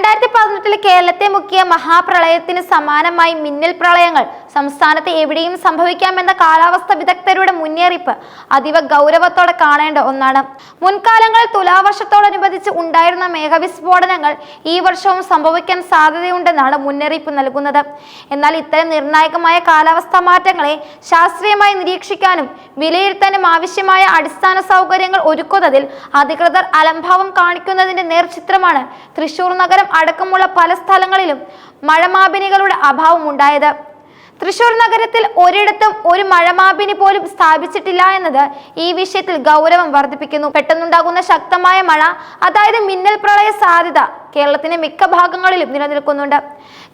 രണ്ടായിരത്തി പതിനെട്ടിൽ കേരളത്തെ മുക്കിയ മഹാപ്രളയത്തിന് സമാനമായി മിന്നൽ പ്രളയങ്ങൾ സംസ്ഥാനത്ത് എവിടെയും സംഭവിക്കാമെന്ന കാലാവസ്ഥ വിദഗ്ധരുടെ മുന്നറിയിപ്പ് അതീവ ഗൗരവത്തോടെ കാണേണ്ട ഒന്നാണ്. മുൻകാലങ്ങളിൽ തുലാവർഷത്തോടനുബന്ധിച്ച് ഉണ്ടായിരുന്ന മേഘവിസ്ഫോടനങ്ങൾ ഈ വർഷവും സംഭവിക്കാൻ സാധ്യതയുണ്ടെന്നാണ് മുന്നറിയിപ്പ് നൽകുന്നത്. എന്നാൽ ഇത്തരം നിർണായകമായ കാലാവസ്ഥാ മാറ്റങ്ങളെ ശാസ്ത്രീയമായി നിരീക്ഷിക്കാനും വിലയിരുത്താനും ആവശ്യമായ അടിസ്ഥാന സൗകര്യങ്ങൾ ഒരുക്കുന്നതിൽ അധികൃതർ അലംഭാവം കാണിക്കുന്നതിന്റെ നേർചിത്രമാണ് തൃശൂർ നഗരം അടക്കമുള്ള പല സ്ഥലങ്ങളിലും മഴമാപിനികളുടെ അഭാവം ഉണ്ടായത്. തൃശൂർ നഗരത്തിൽ ഒരിടത്തും ഒരു മഴമാപിനി പോലും സ്ഥാപിച്ചിട്ടില്ല എന്നത് ഈ വിഷയത്തിൽ ഗൗരവം വർദ്ധിപ്പിക്കുന്നു. പെട്ടെന്നുണ്ടാകുന്ന ശക്തമായ മഴ അതായത് മിന്നൽ പ്രളയ സാധ്യത കേരളത്തിന്റെ മിക്ക ഭാഗങ്ങളിലും നിലനിൽക്കുന്നുണ്ട്.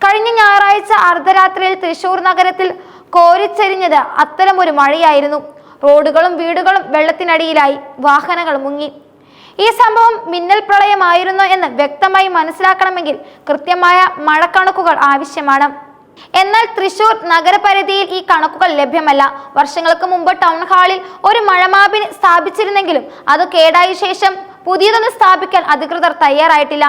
കഴിഞ്ഞ ഞായറാഴ്ച അർദ്ധരാത്രിയിൽ തൃശൂർ നഗരത്തിൽ കോരിച്ചെരിഞ്ഞത് ഒരു മഴയായിരുന്നു. റോഡുകളും വീടുകളും വെള്ളത്തിനടിയിലായി. വാഹനങ്ങൾ മുങ്ങി. ഈ സംഭവം മിന്നൽ പ്രളയമായിരുന്നു എന്ന് വ്യക്തമായി മനസ്സിലാക്കണമെങ്കിൽ കൃത്യമായ മഴക്കണക്കുകൾ ആവശ്യമാണ്. എന്നാൽ തൃശൂർ നഗരപരിധിയിൽ ഈ കണക്കുകൾ ലഭ്യമല്ല. വർഷങ്ങൾക്ക് മുമ്പ് ടൗൺ ഹാളിൽ ഒരു മഴമാപിന് സ്ഥാപിച്ചിരുന്നെങ്കിലും അത് കേടായ ശേഷം പുതിയതൊന്ന് സ്ഥാപിക്കാൻ അധികൃതർ തയ്യാറായിട്ടില്ല.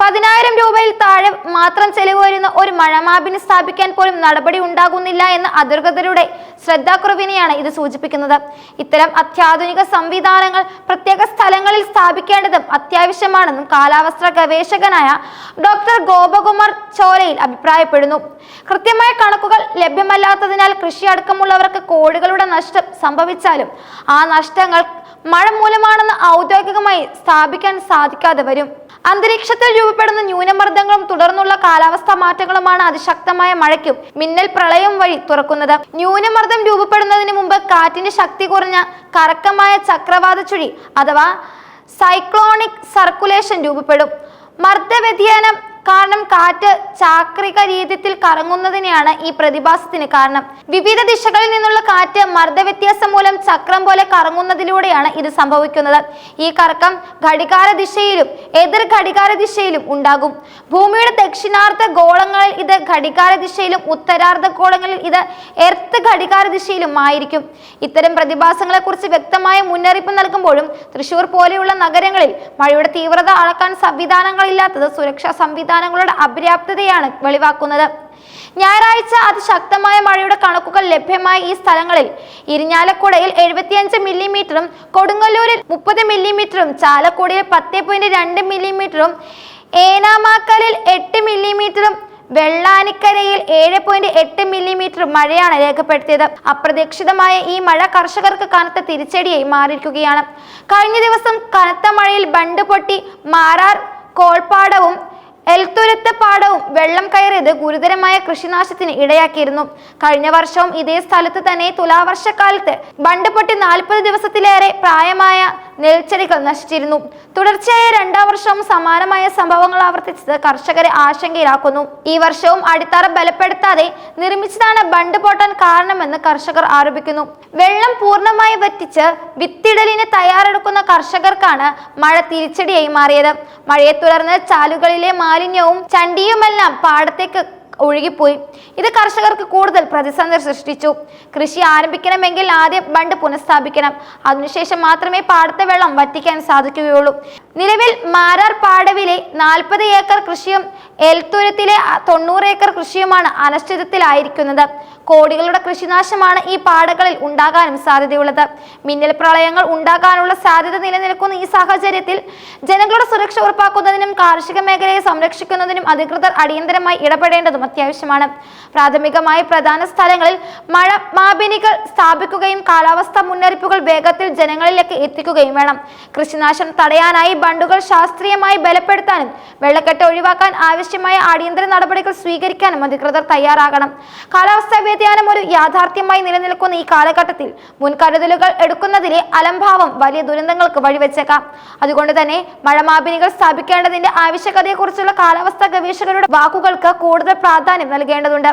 പതിനായിരം രൂപയിൽ താഴെ മാത്രം ചെലവ് വരുന്ന ഒരു മഴമാപിന് സ്ഥാപിക്കാൻ പോലും നടപടി ഉണ്ടാകുന്നില്ല എന്ന അധികൃതരുടെ ശ്രദ്ധാക്കുറവിനെയാണ് ഇത് സൂചിപ്പിക്കുന്നത്. ഇത്തരം അത്യാധുനിക സംവിധാനങ്ങൾ പ്രത്യേക സ്ഥലങ്ങളിൽ സ്ഥാപിക്കേണ്ടതും അത്യാവശ്യമാണെന്നും കാലാവസ്ഥാ ഗവേഷകനായ ഡോക്ടർ ഗോപകുമാർ ചോലയിൽ അഭിപ്രായപ്പെടുന്നു. കൃത്യമായ കണക്കുകൾ ലഭ്യമല്ലാത്തതിനാൽ കൃഷി അടക്കമുള്ളവർക്ക് കോടികളുടെ നഷ്ടം സംഭവിച്ചാലും ആ നഷ്ടങ്ങൾ മഴ മൂലമാണെന്ന് ഔദ്യോഗികമായി സ്ഥാപിക്കാൻ സാധിക്കാതെ വരും അന്തരീക്ഷത്തിൽ രൂപപ്പെടുന്ന ന്യൂനമർദ്ദങ്ങളും തുടർന്നുള്ള കാലാവസ്ഥാ മാറ്റങ്ങളുമാണ് അതിശക്തമായ മഴയ്ക്കും മിന്നൽ പ്രളയം വഴി തുറക്കുന്നത്. ന്യൂനമർദ്ദം രൂപപ്പെടുന്നതിന് മുമ്പ് കാറ്റിന്റെ ശക്തി കുറഞ്ഞ കറക്കമായ ചക്രവാത ചുഴി അഥവാ സൈക്ലോണിക് സർക്കുലേഷൻ രൂപപ്പെടും. മർദ്ദവ്യതിയാനം കാരണം കാറ്റ് ചാക്രിക രീതിയിൽ കറങ്ങുന്നതിനെയാണ് ഈ പ്രതിഭാസത്തിന് കാരണം. വിവിധ ദിശകളിൽ നിന്നുള്ള കാറ്റ് മർദ്ദവ്യത്യാസം മൂലം ചക്രം പോലെ കറങ്ങുന്നതിലൂടെയാണ് ഇത് സംഭവിക്കുന്നത്. ഈ കറക്കം ഘടികാര ദിശയിലും എതിർ ഘടികാര ദിശയിലും ഉണ്ടാകും. ഭൂമിയുടെ ദക്ഷിണാർദ്ധ ഗോളങ്ങളിൽ ഇത് ഘടികാര ദിശയിലും ഉത്തരാർദ്ധ ഗോളങ്ങളിൽ ഇത് എർത്ത് ഘടികാര ദിശയിലും ആയിരിക്കും. ഇത്തരം പ്രതിഭാസങ്ങളെ കുറിച്ച് വ്യക്തമായ മുന്നറിയിപ്പ് നൽകുമ്പോഴും തൃശൂർ പോലെയുള്ള നഗരങ്ങളിൽ മഴയുടെ തീവ്രത അളക്കാൻ സംവിധാനങ്ങളില്ലാത്തത് സുരക്ഷാ സംവിധാനങ്ങളുടെ അപര്യാപ്തതയാണ് വെളിവാക്കുന്നത്. ഞായറാഴ്ച അതിശക്തമായ മഴയുടെ കണക്കുകൾ ലഭ്യമായ ഈ സ്ഥലങ്ങളിൽ. ഇരിഞ്ഞാലക്കുടയിൽ എഴുപത്തിയഞ്ച് മില്ലിമീറ്ററും കൊടുങ്ങല്ലൂരിൽ മുപ്പത് മില്ലിമീറ്ററും ചാലക്കുടിയിൽ പത്ത് പോയിന്റ് രണ്ട് മില്ലിമീറ്ററും ഏനാമാക്കലിൽ എട്ട് മില്ലിമീറ്ററും വെള്ളാനിക്കരയിൽ ഏഴ് പോയിന്റ് എട്ട് മില്ലിമീറ്റർ മഴയാണ് രേഖപ്പെടുത്തിയത്. അപ്രതീക്ഷിതമായ ഈ മഴ കർഷകർക്ക് കനത്ത തിരിച്ചടിയായി മാറിയിരിക്കുകയാണ്. കഴിഞ്ഞ ദിവസം കനത്ത മഴയിൽ ബണ്ട് പൊട്ടി മാറാർ കോൾപ്പാടവും എൽത്തുരുത്ത് പാടവും വെള്ളം കയറിയത് ഗുരുതരമായ കൃഷിനാശത്തിന് ഇടയാക്കിയിരുന്നു. കഴിഞ്ഞ വർഷവും ഇതേ സ്ഥലത്ത് തന്നെ തുലാവർഷക്കാലത്ത് ബണ്ട് പൊട്ടി നാൽപ്പത് ദിവസത്തിലേറെ പ്രായമായ നെൽച്ചെടികൾ നശിച്ചിരുന്നു. തുടർച്ചയായ രണ്ടാം വർഷവും സമാനമായ സംഭവങ്ങൾ ആവർത്തിച്ചത് കർഷകരെ ആശങ്കയിലാക്കുന്നു. ഈ വർഷവും അടിത്തറ ബലപ്പെടുത്താതെ നിർമ്മിച്ചതാണ് ബണ്ട് പൊട്ടാൻ കാരണമെന്ന് കർഷകർ ആരോപിക്കുന്നു. വെള്ളം പൂർണമായി വറ്റിച്ച് വിത്തിടലിന് തയ്യാറെടുക്കുന്ന കർഷകർക്കാണ് മഴ തിരിച്ചടിയായി മാറിയത്. മഴയെ തുടർന്ന് ചാലുകളിലെ മാലിന്യവും ചണ്ടിയുമെല്ലാം പാടത്തേക്ക് ഒഴുകിപ്പോയി. ഇത് കർഷകർക്ക് കൂടുതൽ പ്രതിസന്ധി സൃഷ്ടിച്ചു. കൃഷി ആരംഭിക്കണമെങ്കിൽ ആദ്യം ബണ്ട് പുനഃസ്ഥാപിക്കണം. അതിനുശേഷം മാത്രമേ പാടത്തെ വെള്ളം വറ്റിക്കാൻ സാധിക്കുകയുള്ളൂ. നിലവിൽ മാരാർ പാടവിലെ നാൽപ്പത് ഏക്കർ കൃഷിയും എൽത്തൂരത്തിലെ തൊണ്ണൂറ് ഏക്കർ കൃഷിയുമാണ് അനിശ്ചിതത്തിലായിരിക്കുന്നത്. കോടികളുടെ കൃഷിനാശമാണ് ഈ പാടകളിൽ ഉണ്ടാകാനും സാധ്യതയുള്ളത്. മിന്നൽ പ്രളയങ്ങൾ ഉണ്ടാകാനുള്ള സാധ്യത നിലനിൽക്കുന്ന ഈ സാഹചര്യത്തിൽ ജനങ്ങളുടെ സുരക്ഷ ഉറപ്പാക്കുന്നതിനും കാർഷിക മേഖലയെ സംരക്ഷിക്കുന്നതിനും അധികൃതർ അടിയന്തരമായി ഇടപെടേണ്ടതും അത്യാവശ്യമാണ്. പ്രാഥമികമായി പ്രധാന സ്ഥലങ്ങളിൽ മഴ മാപിനികൾ സ്ഥാപിക്കുകയും കാലാവസ്ഥാ മുന്നറിയിപ്പുകൾ വേഗത്തിൽ ജനങ്ങളിലേക്ക് എത്തിക്കുകയും വേണം. കൃഷിനാശം തടയാനായി ബണ്ടുകൾ ശാസ്ത്രീയമായി ബലപ്പെടുത്താനും വെള്ളക്കെട്ട് ഒഴിവാക്കാൻ ആവശ്യമായ അടിയന്തര നടപടികൾ സ്വീകരിക്കാനും അധികൃതർ തയ്യാറാകണം. കാലാവസ്ഥാ വ്യതിയാനം ഒരു യാഥാർത്ഥ്യമായി നിലനിൽക്കുന്ന ഈ കാലഘട്ടത്തിൽ മുൻകരുതലുകൾ എടുക്കുന്നതിലെ അലംഭാവം വലിയ ദുരന്തങ്ങൾക്ക് വഴിവെച്ചേക്കാം. അതുകൊണ്ട് തന്നെ മഴമാപിനികൾ സ്ഥാപിക്കേണ്ടതിന്റെ ആവശ്യകതയെക്കുറിച്ചുള്ള കാലാവസ്ഥാ ഗവേഷകരുടെ വാക്കുകൾക്ക് കൂടുതൽ പ്രാധാന്യം നൽകേണ്ടതുണ്ട്.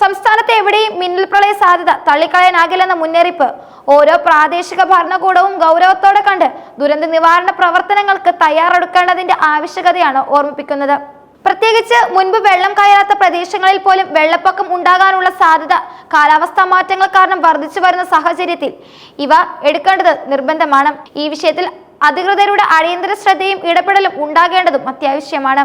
സംസ്ഥാനത്ത് എവിടെയും മിന്നൽ പ്രളയ സാധ്യത തള്ളിക്കളയാനാകില്ലെന്ന മുന്നറിയിപ്പ്. ഓരോ പ്രാദേശിക ഭരണകൂടവും ഗൗരവത്തോടെ കണ്ട് ദുരന്ത നിവാരണ പ്രവർത്തനങ്ങൾക്ക് തയ്യാറെടുക്കേണ്ടതിന്റെ ആവശ്യകതയാണ് ഓർമ്മിപ്പിക്കുന്നത്. പ്രത്യേകിച്ച് മുൻപ് വെള്ളം കയറാത്ത പ്രദേശങ്ങളിൽ പോലും വെള്ളപ്പൊക്കം ഉണ്ടാകാനുള്ള സാധ്യത കാലാവസ്ഥാ മാറ്റങ്ങൾ കാരണം വർദ്ധിച്ചു വരുന്ന സാഹചര്യത്തിൽ ഇവ എടുക്കേണ്ടത് നിർബന്ധമാണ്. ഈ വിഷയത്തിൽ അധികൃതരുടെ അടിയന്തര ശ്രദ്ധയും ഇടപെടലും ഉണ്ടാകേണ്ടതും അത്യാവശ്യമാണ്.